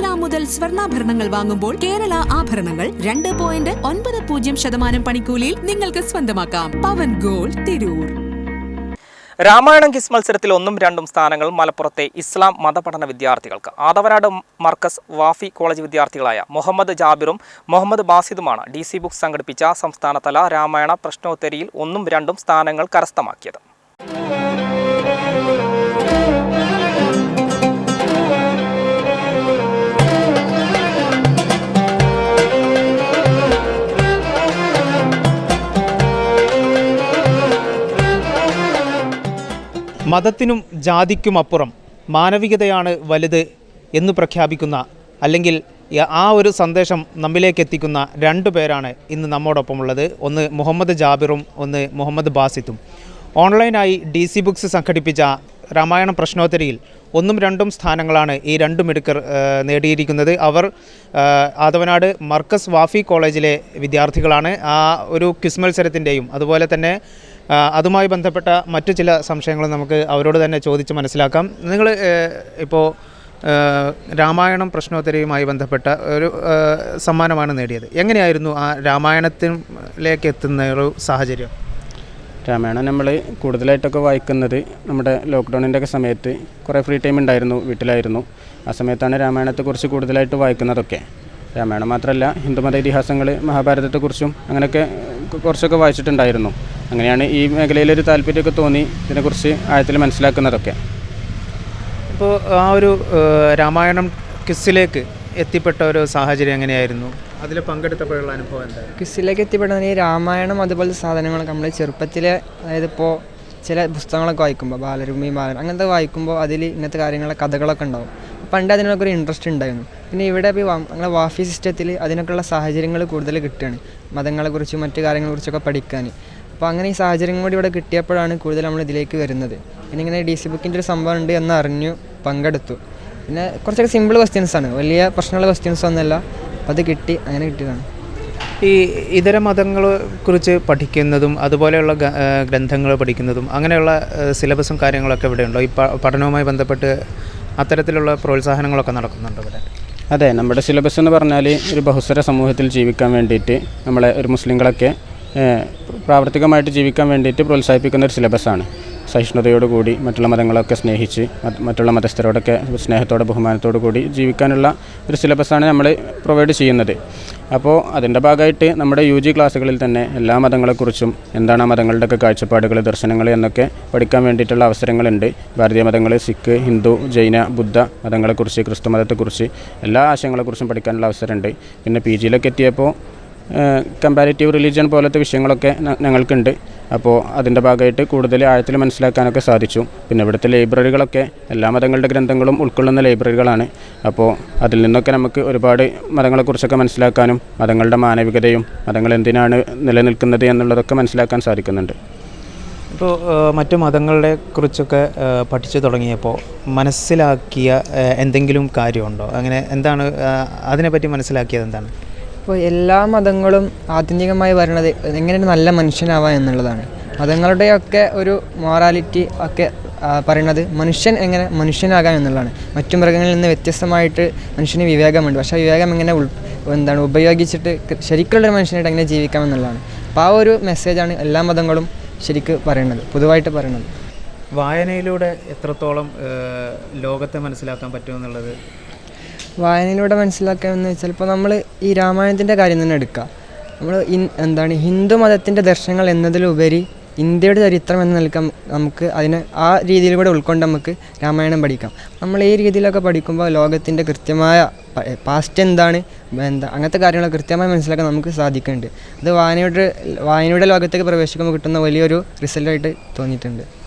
Gram മുതൽ സ്വർണാഭരണങ്ങൾ വാങ്ങുമ്പോൾ കേരള ആഭരണങ്ങൾ രണ്ട് പോയിന്റ് ഒൻപത് പൂജ്യം ശതമാനം പണിക്കൂലിയിൽ നിങ്ങൾക്ക് സ്വന്തമാക്കാം. പവൻ ഗോൾ തിരൂർ. രാമായണം കിസ് മത്സരത്തിൽ ഒന്നും രണ്ടും സ്ഥാനങ്ങൾ മലപ്പുറത്തെ ഇസ്ലാം മതപഠന വിദ്യാർത്ഥികൾക്ക്. ആദവനാട് മർക്കസ് വാഫി കോളേജ് വിദ്യാർത്ഥികളായ മുഹമ്മദ് ജാബിറും മുഹമ്മദ് ബാസിദുമാണ് ഡി സി ബുക്സ് സംഘടിപ്പിച്ച സംസ്ഥാനതല രാമായണ പ്രശ്നോത്തരിയിൽ ഒന്നും രണ്ടും സ്ഥാനങ്ങൾ കരസ്ഥമാക്കിയത്. മതത്തിനും ജാതിക്കുമപ്പുറം മാനവികതയാണ് വലുത് എന്ന് പ്രഖ്യാപിക്കുന്ന അല്ലെങ്കിൽ ആ ഒരു സന്ദേശം നമ്മിലേക്ക് എത്തിക്കുന്ന രണ്ടു പേരാണ് ഇന്ന് നമ്മോടൊപ്പമുള്ളത്. ഒന്ന് മുഹമ്മദ് ജാബിറും ഒന്ന് മുഹമ്മദ് ബാസിത്തും. ഓൺലൈനായി ഡി സി ബുക്സ് സംഘടിപ്പിച്ച രാമായണ പ്രശ്നോത്തരിയിൽ ഒന്നും രണ്ടും സ്ഥാനങ്ങളാണ് ഈ രണ്ടു മിടുക്കർ നേടിയിരിക്കുന്നത്. അവർ ആദവനാട് മർക്കസ് വാഫി കോളേജിലെ വിദ്യാർത്ഥികളാണ്. ആ ഒരു ക്വിസ് മത്സരത്തിന്റെയും അതുപോലെ തന്നെ അതുമായി ബന്ധപ്പെട്ട മറ്റു ചില സംശയങ്ങളും നമുക്ക് അവരോട് തന്നെ ചോദിച്ച് മനസ്സിലാക്കാം. നിങ്ങൾ ഇപ്പോൾ രാമായണം പ്രശ്നോത്തരയുമായി ബന്ധപ്പെട്ട ഒരു സമ്മാനമാണ് നേടിയത്. എങ്ങനെയായിരുന്നു ആ രാമായണത്തിലേക്ക് എത്തുന്ന ഒരു സാഹചര്യം? രാമായണം നമ്മൾ കൂടുതലായിട്ടൊക്കെ വായിക്കുന്നത് നമ്മുടെ ലോക്ക്ഡൗണിന്റെ ഒക്കെ സമയത്ത് കുറേ ഫ്രീ ടൈം ഉണ്ടായിരുന്നു വീട്ടിലായിരുന്നു. ആ സമയത്താണ് രാമായണത്തെക്കുറിച്ച് കൂടുതലായിട്ട് വായിക്കുന്നതൊക്കെ. രാമായണം മാത്രമല്ല ഹിന്ദുമത ഇതിഹാസങ്ങൾ മഹാഭാരതത്തെക്കുറിച്ചും അങ്ങനെയൊക്കെ കുറച്ചൊക്കെ വായിച്ചിട്ടുണ്ടായിരുന്നു. അങ്ങനെയാണ് ഈ മേഖലയിലൊരു താല്പര്യമൊക്കെ തോന്നി ഇതിനെക്കുറിച്ച് ആഴത്തിൽ മനസ്സിലാക്കുന്നതൊക്കെ. ഇപ്പോൾ ആ ഒരു രാമായണം ക്വിസിലേക്ക് എത്തിപ്പെട്ട ഒരു സാഹചര്യം എങ്ങനെയായിരുന്നു? അതിൽ പങ്കെടുത്തപ്പോഴുള്ള അനുഭവം എന്താ? ക്വിസിലേക്ക് എത്തിപ്പെടുന്ന ഈ രാമായണം അതുപോലത്തെ സാധനങ്ങളൊക്കെ നമ്മൾ ചെറുപ്പത്തിൽ അതായത് ഇപ്പോൾ ചില പുസ്തകങ്ങളൊക്കെ വായിക്കുമ്പോൾ ബാലരൂമി ബാലൻ അങ്ങനത്തെ വായിക്കുമ്പോൾ അതിൽ ഇങ്ങനത്തെ കാര്യങ്ങളെ കഥകളൊക്കെ ഉണ്ടാവും. പണ്ട് അതിനൊക്കെ ഒരു ഇൻട്രസ്റ്റ് ഉണ്ടായിരുന്നു. പിന്നെ ഇവിടെ ഇപ്പോൾ ഞങ്ങളെ വാഫി സിസ്റ്റത്തിൽ അതിനൊക്കെയുള്ള സാഹചര്യങ്ങൾ കൂടുതൽ കിട്ടുകയാണ്. മതങ്ങളെക്കുറിച്ചും മറ്റു കാര്യങ്ങളെക്കുറിച്ചൊക്കെ പഠിക്കാൻ അപ്പോൾ അങ്ങനെ ഈ സാഹചര്യം കൂടി ഇവിടെ കിട്ടിയപ്പോഴാണ് കൂടുതൽ നമ്മൾ ഇതിലേക്ക് വരുന്നത്. പിന്നെ ഇങ്ങനെ ഡി സി ബുക്കിന്റെ ഒരു സംഭവം ഉണ്ട് എന്ന് അറിഞ്ഞു പങ്കെടുത്തു. പിന്നെ കുറച്ചൊക്കെ സിമ്പിൾ ക്വസ്റ്റ്യൻസ് ആണ്. വലിയ പ്രശ്നമുള്ള ക്വസ്റ്റ്യൻസ് ഒന്നുമല്ല. അപ്പോൾ അത് കിട്ടി. അങ്ങനെ കിട്ടിയതാണ്. ഈ ഇതര മതങ്ങളെ കുറിച്ച് പഠിക്കുന്നതും അതുപോലെയുള്ള ഗ്രന്ഥങ്ങൾ പഠിക്കുന്നതും അങ്ങനെയുള്ള സിലബസും കാര്യങ്ങളൊക്കെ ഇവിടെ ഉണ്ടോ ഈ പഠനവുമായി ബന്ധപ്പെട്ട് അത്തരത്തിലുള്ള പ്രോത്സാഹനങ്ങളൊക്കെ നടക്കുന്നുണ്ടോ ഇവിടെ? അതെ. നമ്മുടെ സിലബസ് എന്ന് പറഞ്ഞാൽ ഒരു ബഹുസ്വര സമൂഹത്തിൽ ജീവിക്കാൻ വേണ്ടിയിട്ട് നമ്മളെ ഒരു മുസ്ലിങ്ങളൊക്കെ പ്രാവർത്തികമായിട്ട് ജീവിക്കാൻ വേണ്ടിയിട്ട് പ്രോത്സാഹിപ്പിക്കുന്ന ഒരു സിലബസാണ്. സഹിഷ്ണുതയോടുകൂടി മറ്റുള്ള മതങ്ങളൊക്കെ സ്നേഹിച്ച് മറ്റ് മറ്റുള്ള മതസ്ഥരോടൊക്കെ സ്നേഹത്തോടെ ബഹുമാനത്തോടു കൂടി ജീവിക്കാനുള്ള ഒരു സിലബസാണ് നമ്മൾ പ്രൊവൈഡ് ചെയ്യുന്നത്. അപ്പോൾ അതിന്റെ ഭാഗമായിട്ട് നമ്മുടെ യു ജി ക്ലാസ്സുകളിൽ തന്നെ എല്ലാ മതങ്ങളെക്കുറിച്ചും എന്താണ് ആ മതങ്ങളുടെയൊക്കെ കാഴ്ചപ്പാടുകൾ ദർശനങ്ങൾ എന്നൊക്കെ പഠിക്കാൻ വേണ്ടിയിട്ടുള്ള അവസരങ്ങളുണ്ട്. ഭാരതീയ മതങ്ങൾ സിഖ് ഹിന്ദു ജൈന ബുദ്ധ മതങ്ങളെക്കുറിച്ച് ക്രിസ്തു മതത്തെക്കുറിച്ച് എല്ലാ ആശയങ്ങളെക്കുറിച്ചും പഠിക്കാനുള്ള അവസരമുണ്ട്. പിന്നെ പി ജിയിലൊക്കെ എത്തിയപ്പോൾ കമ്പാരിറ്റീവ് റിലീജിയൻ പോലത്തെ വിഷയങ്ങളൊക്കെ ഞങ്ങൾക്കുണ്ട്. അപ്പോൾ അതിന്റെ ഭാഗമായിട്ട് കൂടുതൽ ആഴത്തിൽ മനസ്സിലാക്കാനൊക്കെ സാധിച്ചു. പിന്നെ ഇവിടുത്തെ ലൈബ്രറികളൊക്കെ എല്ലാ മതങ്ങളുടെ ഗ്രന്ഥങ്ങളും ഉൾക്കൊള്ളുന്ന ലൈബ്രറികളാണ് അപ്പോൾ അതിൽ നിന്നൊക്കെ നമുക്ക് ഒരുപാട് മതങ്ങളെക്കുറിച്ചൊക്കെ മനസ്സിലാക്കാനും മതങ്ങളുടെ മാനവികതയും മതങ്ങൾ എന്തിനാണ് നിലനിൽക്കുന്നത് എന്നുള്ളതൊക്കെ മനസ്സിലാക്കാൻ സാധിക്കുന്നുണ്ട്. ഇപ്പോൾ മറ്റു മതങ്ങളെ കുറിച്ചൊക്കെ പഠിച്ചു തുടങ്ങിയപ്പോൾ മനസ്സിലാക്കിയ എന്തെങ്കിലും കാര്യമുണ്ടോ? അങ്ങനെ എന്താണ് അതിനെപ്പറ്റി മനസ്സിലാക്കിയത് എന്താണ്? ഇപ്പോൾ എല്ലാ മതങ്ങളും ആത്യന്തികമായി വരുന്നത് എങ്ങനെ ഒരു നല്ല മനുഷ്യനാവാം എന്നുള്ളതാണ്. മതങ്ങളുടെയൊക്കെ ഒരു മോറാലിറ്റി ഒക്കെ പറയുന്നത് മനുഷ്യൻ എങ്ങനെ മനുഷ്യനാകാം എന്നുള്ളതാണ്. മറ്റു മൃഗങ്ങളിൽ നിന്ന് വ്യത്യസ്തമായിട്ട് മനുഷ്യന് വിവേകമുണ്ട്. പക്ഷേ വിവേകം എങ്ങനെ ഉൾ എന്താണ് ഉപയോഗിച്ചിട്ട് ശരിക്കുള്ള ഒരു മനുഷ്യനായിട്ട് എങ്ങനെ ജീവിക്കാം എന്നുള്ളതാണ്. അപ്പോൾ ആ ഒരു മെസ്സേജാണ് എല്ലാ മതങ്ങളും ശരിക്ക് പറയുന്നത് പൊതുവായിട്ട് പറയുന്നത് വായനയിലൂടെ എത്രത്തോളം ലോകത്തെ മനസ്സിലാക്കാൻ പറ്റുമെന്നുള്ളത് വായനയിലൂടെ മനസ്സിലാക്കാമെന്ന് വെച്ചാൽ ഇപ്പോൾ നമ്മൾ ഈ രാമായണത്തിന്റെ കാര്യം തന്നെ എടുക്കുക നമ്മൾ ഇൻ എന്താണ് ഹിന്ദു മതത്തിന്റെ ദർശനങ്ങൾ എന്നതിലുപരി ഇന്ത്യയുടെ ചരിത്രം എന്ന് നിൽക്കാൻ നമുക്ക് അതിനെ ആ രീതിയിൽ കൂടെ ഉൾക്കൊണ്ട് നമുക്ക് രാമായണം പഠിക്കാം. നമ്മൾ ഈ രീതിയിലൊക്കെ പഠിക്കുമ്പോൾ ലോകത്തിന്റെ കൃത്യമായ പാസ്റ്റ് എന്താണ് എന്താ അങ്ങനത്തെ കാര്യങ്ങളൊക്കെ കൃത്യമായി മനസ്സിലാക്കാൻ നമുക്ക് സാധിക്കുന്നുണ്ട്. അത് വായനയുടെ വായനയുടെ ലോകത്തേക്ക് പ്രവേശിക്കുമ്പോൾ കിട്ടുന്ന വലിയൊരു റിസൾട്ടായിട്ട് തോന്നിയിട്ടുണ്ട്.